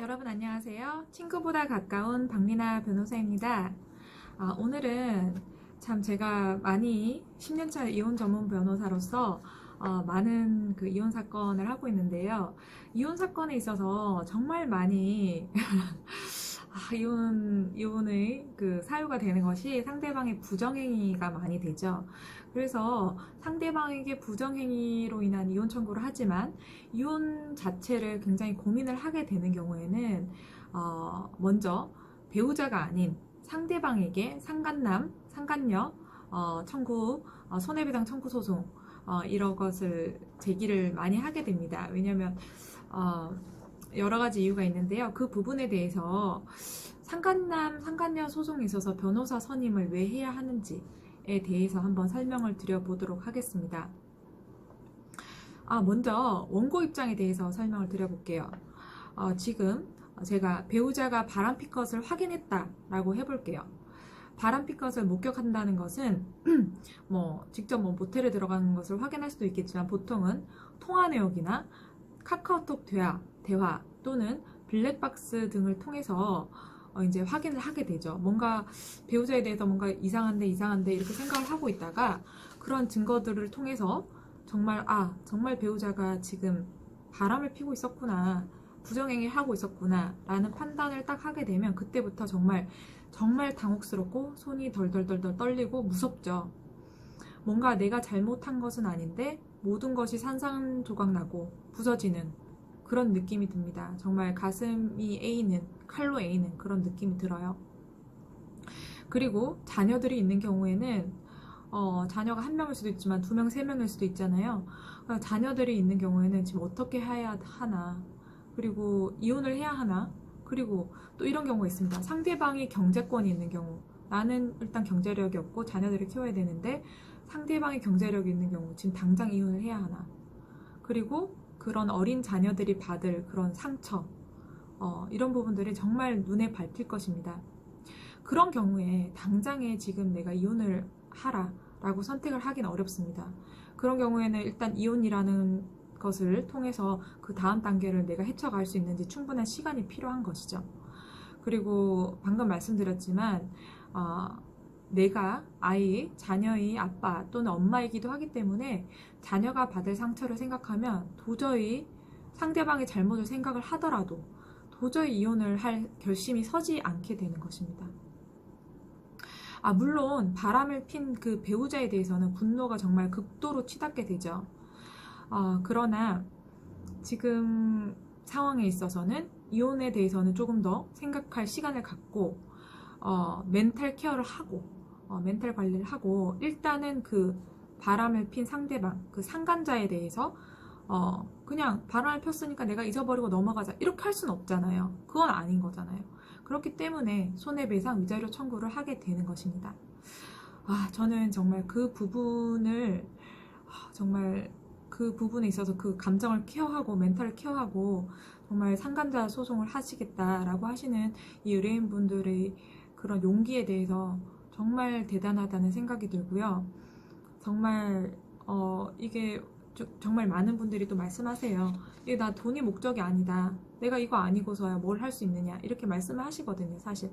여러분 안녕하세요. 친구보다 가까운 박민아 변호사입니다. 아, 오늘은 참 제가 많이 10년차 이혼 전문 변호사로서 어, 많은 그 이혼 사건을 하고 있는데요. 이혼 사건에 있어서 정말 많이 아, 이혼, 이혼의 그 사유가 되는 것이 상대방의 부정행위가 많이 되죠. 그래서 상대방에게 부정행위로 인한 이혼 청구를 하지만 이혼 자체를 굉장히 고민을 하게 되는 경우에는 어, 먼저 배우자가 아닌 상대방에게 상간남, 상간녀 어, 청구, 어, 손해배상 청구 소송 어, 이런 것을 제기를 많이 하게 됩니다. 왜냐하면 어, 여러 가지 이유가 있는데요. 그 부분에 대해서 상간남, 상간녀 소송에 있어서 변호사 선임을 왜 해야 하는지에 대해서 한번 설명을 드려보도록 하겠습니다. 아, 먼저 원고 입장에 대해서 설명을 드려볼게요. 어, 지금 제가 배우자가 바람 피컷을 확인했다라고 해볼게요. 바람 피컷을 목격한다는 것은 뭐 직접 뭐 모텔에 들어가는 것을 확인할 수도 있겠지만 보통은 통화 내역이나 카카오톡 대화, 대화 또는 블랙박스 등을 통해서 어, 이제 확인을 하게 되죠. 뭔가 배우자에 대해서 뭔가 이상한데 이상한데 이렇게 생각을 하고 있다가 그런 증거들을 통해서 정말 아 정말 배우자가 지금 바람을 피고 있었구나 부정행위 하고 있었구나 라는 판단을 딱 하게 되면 그때부터 정말 정말 당혹스럽고 손이 덜덜덜덜 떨리고 무섭죠. 뭔가 내가 잘못한 것은 아닌데 모든 것이 산산조각 나고 부서지는 그런 느낌이 듭니다. 정말 가슴이 에이는 칼로 에이는 그런 느낌이 들어요. 그리고 자녀들이 있는 경우에는 어, 자녀가 한 명일 수도 있지만 두 명, 세 명일 수도 있잖아요. 자녀들이 있는 경우에는 지금 어떻게 해야 하나, 그리고 이혼을 해야 하나, 그리고 또 이런 경우가 있습니다. 상대방이 경제권이 있는 경우, 나는 일단 경제력이 없고 자녀들을 키워야 되는데 상대방이 경제력이 있는 경우, 지금 당장 이혼을 해야 하나, 그리고 그런 어린 자녀들이 받을 그런 상처, 어, 이런 부분들이 정말 눈에 밟힐 것입니다. 그런 경우에 당장에 지금 내가 이혼을 하라 라고 선택을 하긴 어렵습니다. 그런 경우에는 일단 이혼이라는 것을 통해서 그 다음 단계를 내가 헤쳐갈 수 있는지 충분한 시간이 필요한 것이죠. 그리고 방금 말씀드렸지만 어, 내가 아이, 자녀의 아빠 또는 엄마이기도 하기 때문에 자녀가 받을 상처를 생각하면 도저히 상대방의 잘못을 생각을 하더라도 도저히 이혼을 할 결심이 서지 않게 되는 것입니다. 아, 물론 바람을 핀 그 배우자에 대해서는 분노가 정말 극도로 치닫게 되죠. 어, 그러나 지금 상황에 있어서는 이혼에 대해서는 조금 더 생각할 시간을 갖고 어, 멘탈 케어를 하고 어, 멘탈 관리를 하고 일단은 그 바람을 핀 상대방 그 상간자에 대해서 어, 그냥 바람을 폈으니까 내가 잊어버리고 넘어가자 이렇게 할 수는 없잖아요. 그건 아닌 거잖아요. 그렇기 때문에 손해배상 위자료 청구를 하게 되는 것입니다. 아, 저는 정말 그 부분을 아, 정말 그 부분에 있어서 그 감정을 케어하고 멘탈을 케어하고 정말 상간자 소송을 하시겠다라고 하시는 이 의뢰인분들의 그런 용기에 대해서 정말 대단하다는 생각이 들고요. 정말 어 이게 저- 정말 많은 분들이 또 말씀하세요. 이게 나 돈이 목적이 아니다. 내가 이거 아니고서야 뭘 할 수 있느냐 이렇게 말씀을 하시거든요. 사실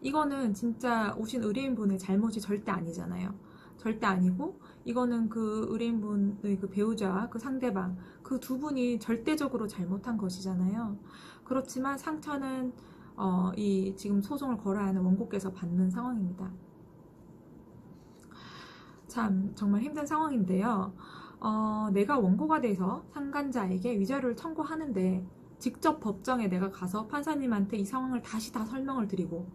이거는 진짜 오신 의뢰인분의 잘못이 절대 아니잖아요. 절대 아니고 이거는 그 의뢰인분의 그 배우자, 그 상대방 그 두 분이 절대적으로 잘못한 것이잖아요. 그렇지만 상처는 어, 이 지금 소송을 걸어야 하는 원고께서 받는 상황입니다. 참 정말 힘든 상황인데요. 어, 내가 원고가 돼서 상간자에게 위자료를 청구하는데 직접 법정에 내가 가서 판사님한테 이 상황을 다시 다 설명을 드리고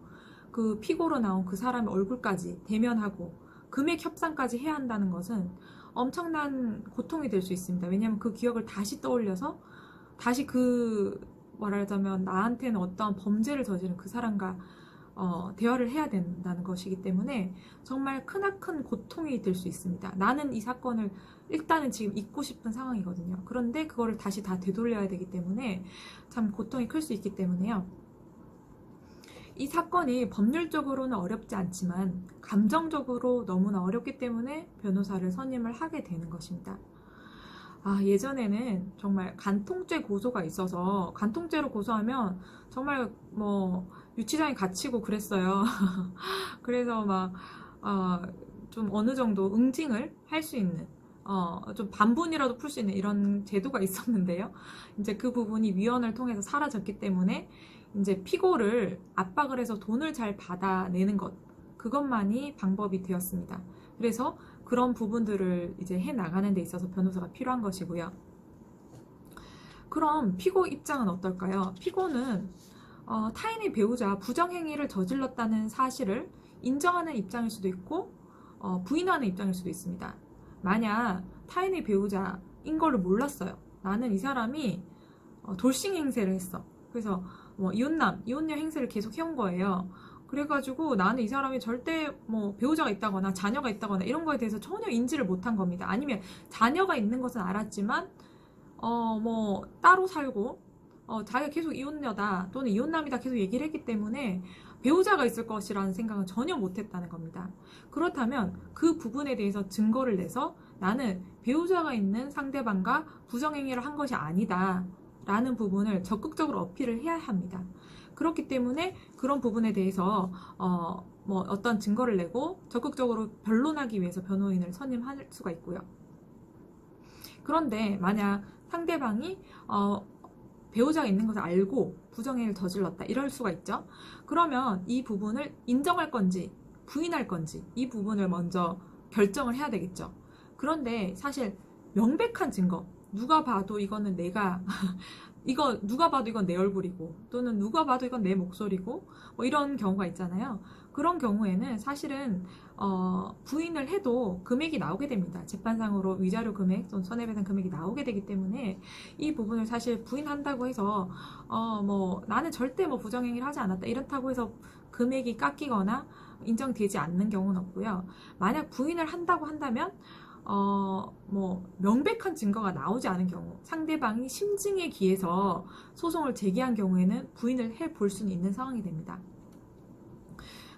그 피고로 나온 그 사람의 얼굴까지 대면하고 금액 협상까지 해야 한다는 것은 엄청난 고통이 될 수 있습니다. 왜냐하면 그 기억을 다시 떠올려서 다시 그 말하자면 나한테는 어떠한 범죄를 저지른 그 사람과 어, 대화를 해야 된다는 것이기 때문에 정말 크나큰 고통이 될 수 있습니다. 나는 이 사건을 일단은 지금 잊고 싶은 상황이거든요. 그런데 그거를 다시 다 되돌려야 되기 때문에 참 고통이 클 수 있기 때문에요. 이 사건이 법률적으로는 어렵지 않지만 감정적으로 너무나 어렵기 때문에 변호사를 선임을 하게 되는 것입니다. 아, 예전에는 정말 간통죄 고소가 있어서 간통죄로 고소하면 정말 뭐 유치장에 갇히고 그랬어요. 그래서 막, 어, 좀 어느 정도 응징을 할 수 있는, 어, 좀 반분이라도 풀 수 있는 이런 제도가 있었는데요. 이제 그 부분이 위원을 통해서 사라졌기 때문에 이제 피고를 압박을 해서 돈을 잘 받아내는 것, 그것만이 방법이 되었습니다. 그래서 그런 부분들을 이제 해 나가는 데 있어서 변호사가 필요한 것이고요. 그럼 피고 입장은 어떨까요? 피고는 어, 타인의 배우자 부정행위를 저질렀다는 사실을 인정하는 입장일 수도 있고 어, 부인하는 입장일 수도 있습니다. 만약 타인의 배우자인 거를 몰랐어요. 나는 이 사람이 어, 돌싱 행세를 했어. 그래서 뭐 이혼남, 이혼녀 행세를 계속 해온 거예요. 그래가지고 나는 이 사람이 절대 뭐 배우자가 있다거나 자녀가 있다거나 이런 거에 대해서 전혀 인지를 못한 겁니다. 아니면 자녀가 있는 것은 알았지만 어 뭐 따로 살고 어 자기가 계속 이혼녀다 또는 이혼남이다 계속 얘기를 했기 때문에 배우자가 있을 것이라는 생각은 전혀 못했다는 겁니다. 그렇다면 그 부분에 대해서 증거를 내서 나는 배우자가 있는 상대방과 부정행위를 한 것이 아니다. 라는 부분을 적극적으로 어필을 해야 합니다. 그렇기 때문에 그런 부분에 대해서 어, 뭐 어떤 증거를 내고 적극적으로 변론하기 위해서 변호인을 선임할 수가 있고요. 그런데 만약 상대방이 어, 배우자가 있는 것을 알고 부정행위를 저질렀다 이럴 수가 있죠. 그러면 이 부분을 인정할 건지 부인할 건지 이 부분을 먼저 결정을 해야 되겠죠. 그런데 사실 명백한 증거 누가 봐도 이거는 내가 이거 누가 봐도 이건 내 얼굴이고 또는 누가 봐도 이건 내 목소리고 뭐 이런 경우가 있잖아요. 그런 경우에는 사실은 어, 부인을 해도 금액이 나오게 됩니다. 재판상으로 위자료 금액 또는 손해배상 금액이 나오게 되기 때문에 이 부분을 사실 부인한다고 해서 어, 뭐 나는 절대 뭐 부정행위를 하지 않았다 이렇다고 해서 금액이 깎이거나 인정되지 않는 경우는 없고요. 만약 부인을 한다고 한다면 어, 뭐, 명백한 증거가 나오지 않은 경우, 상대방이 심증에 기해서 소송을 제기한 경우에는 부인을 해 볼 수는 있는 상황이 됩니다.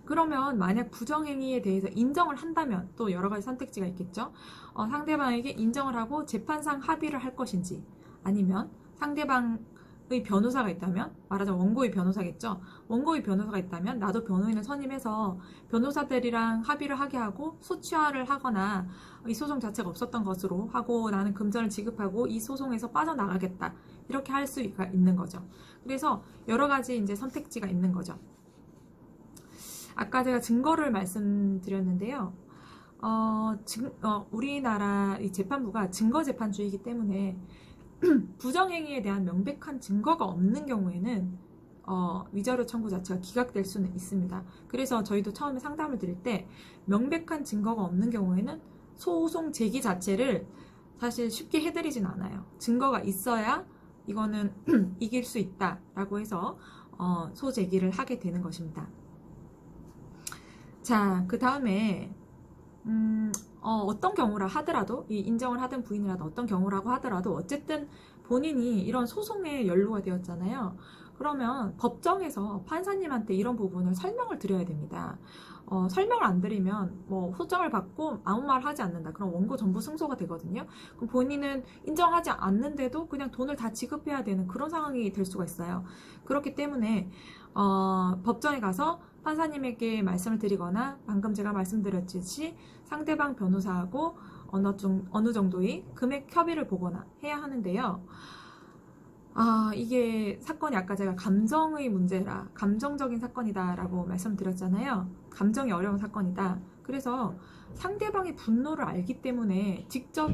그러면 만약 부정행위에 대해서 인정을 한다면 또 여러 가지 선택지가 있겠죠. 어, 상대방에게 인정을 하고 재판상 합의를 할 것인지 아니면 상대방 의 변호사가 있다면 말하자면 원고의 변호사겠죠. 원고의 변호사가 있다면 나도 변호인을 선임해서 변호사들이랑 합의를 하게 하고 소취화를 하거나 이 소송 자체가 없었던 것으로 하고 나는 금전을 지급하고 이 소송에서 빠져나가겠다. 이렇게 할 수가 있는 거죠. 그래서 여러 가지 이제 선택지가 있는 거죠. 아까 제가 증거를 말씀드렸는데요. 어, 증, 어, 우리나라 이 재판부가 증거재판주의이기 때문에 부정행위에 대한 명백한 증거가 없는 경우에는 어, 위자료 청구 자체가 기각될 수는 있습니다. 그래서 저희도 처음에 상담을 드릴 때 명백한 증거가 없는 경우에는 소송 제기 자체를 사실 쉽게 해드리진 않아요. 증거가 있어야 이거는 이길 수 있다라고 해서 어, 소 제기를 하게 되는 것입니다. 자, 그 다음에 음, 어, 떤 경우라 하더라도 이 인정을 하든 부인을 하든 어떤 경우라고 하더라도 어쨌든 본인이 이런 소송에 연루가 되었잖아요. 그러면 법정에서 판사님한테 이런 부분을 설명을 드려야 됩니다. 어, 설명을 안 드리면 뭐 소장을 받고 아무 말 하지 않는다. 그럼 원고 전부 승소가 되거든요. 그럼 본인은 인정하지 않는데도 그냥 돈을 다 지급해야 되는 그런 상황이 될 수가 있어요. 그렇기 때문에 어, 법정에 가서 판사님에게 말씀을 드리거나 방금 제가 말씀드렸듯이 상대방 변호사하고 어느, 정, 어느 정도의 금액 협의를 보거나 해야 하는데요. 아, 이게 사건이 아까 제가 감정의 문제라, 감정적인 사건이다라고 말씀드렸잖아요. 감정이 어려운 사건이다. 그래서 상대방의 분노를 알기 때문에 직접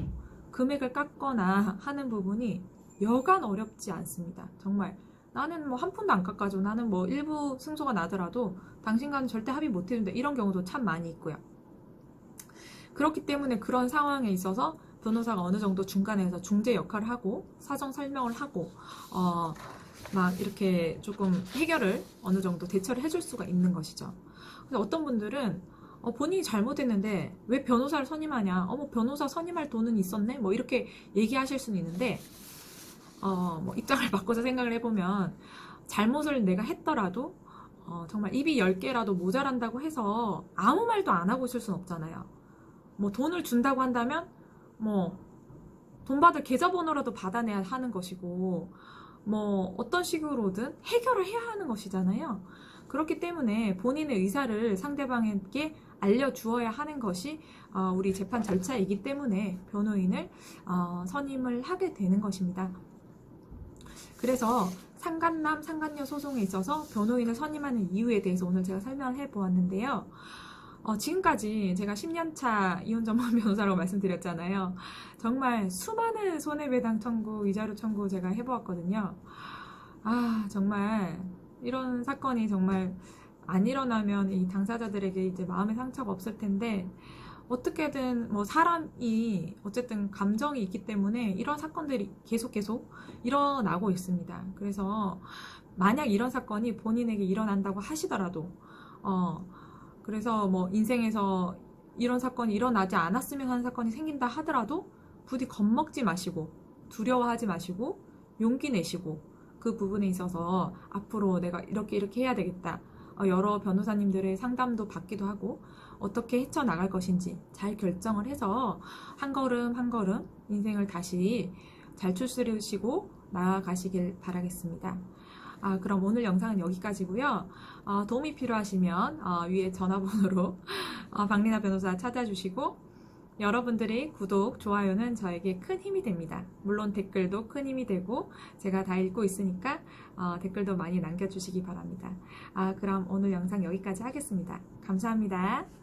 금액을 깎거나 하는 부분이 여간 어렵지 않습니다. 정말. 나는 뭐 한 푼도 안 깎아줘. 나는 뭐 일부 승소가 나더라도 당신과는 절대 합의 못 해준다. 이런 경우도 참 많이 있고요. 그렇기 때문에 그런 상황에 있어서 변호사가 어느 정도 중간에서 중재 역할을 하고 사정 설명을 하고 어, 막 이렇게 조금 해결을 어느 정도 대처를 해줄 수가 있는 것이죠. 근데 어떤 분들은 어, 본인이 잘못했는데 왜 변호사를 선임하냐? 어머 변호사 선임할 돈은 있었네? 뭐 이렇게 얘기하실 수는 있는데 어, 뭐 입장을 바꿔서 생각을 해보면 잘못을 내가 했더라도 어, 정말 입이 10개라도 모자란다고 해서 아무 말도 안 하고 있을 순 없잖아요. 뭐 돈을 준다고 한다면 뭐 돈 받을 계좌번호라도 받아내야 하는 것이고, 뭐, 어떤 식으로든 해결을 해야 하는 것이잖아요. 그렇기 때문에 본인의 의사를 상대방에게 알려주어야 하는 것이 어, 우리 재판 절차이기 때문에 변호인을 어, 선임을 하게 되는 것입니다. 그래서 상간남, 상간녀 소송에 있어서 변호인을 선임하는 이유에 대해서 오늘 제가 설명을 해보았는데요. 어, 지금까지 제가 10년차 이혼 전문 변호사라고 말씀드렸잖아요. 정말 수많은 손해배당 청구, 위자료 청구 제가 해보았거든요. 아, 정말 이런 사건이 정말 안 일어나면 이 당사자들에게 이제 마음의 상처가 없을 텐데 어떻게든 뭐 사람이 어쨌든 감정이 있기 때문에 이런 사건들이 계속 계속 일어나고 있습니다. 그래서 만약 이런 사건이 본인에게 일어난다고 하시더라도 어 그래서 뭐 인생에서 이런 사건이 일어나지 않았으면 하는 사건이 생긴다 하더라도 부디 겁먹지 마시고 두려워하지 마시고 용기 내시고 그 부분에 있어서 앞으로 내가 이렇게 이렇게 해야 되겠다. 어, 여러 변호사님들의 상담도 받기도 하고 어떻게 헤쳐나갈 것인지 잘 결정을 해서 한 걸음 한 걸음 인생을 다시 잘 추스르시고 나아가시길 바라겠습니다. 아, 그럼 오늘 영상은 여기까지고요. 어, 도움이 필요하시면 어, 위에 전화번호로 어, 박리나 변호사 찾아주시고 여러분들의 구독, 좋아요는 저에게 큰 힘이 됩니다. 물론 댓글도 큰 힘이 되고 제가 다 읽고 있으니까 어, 댓글도 많이 남겨주시기 바랍니다. 아, 그럼 오늘 영상 여기까지 하겠습니다. 감사합니다.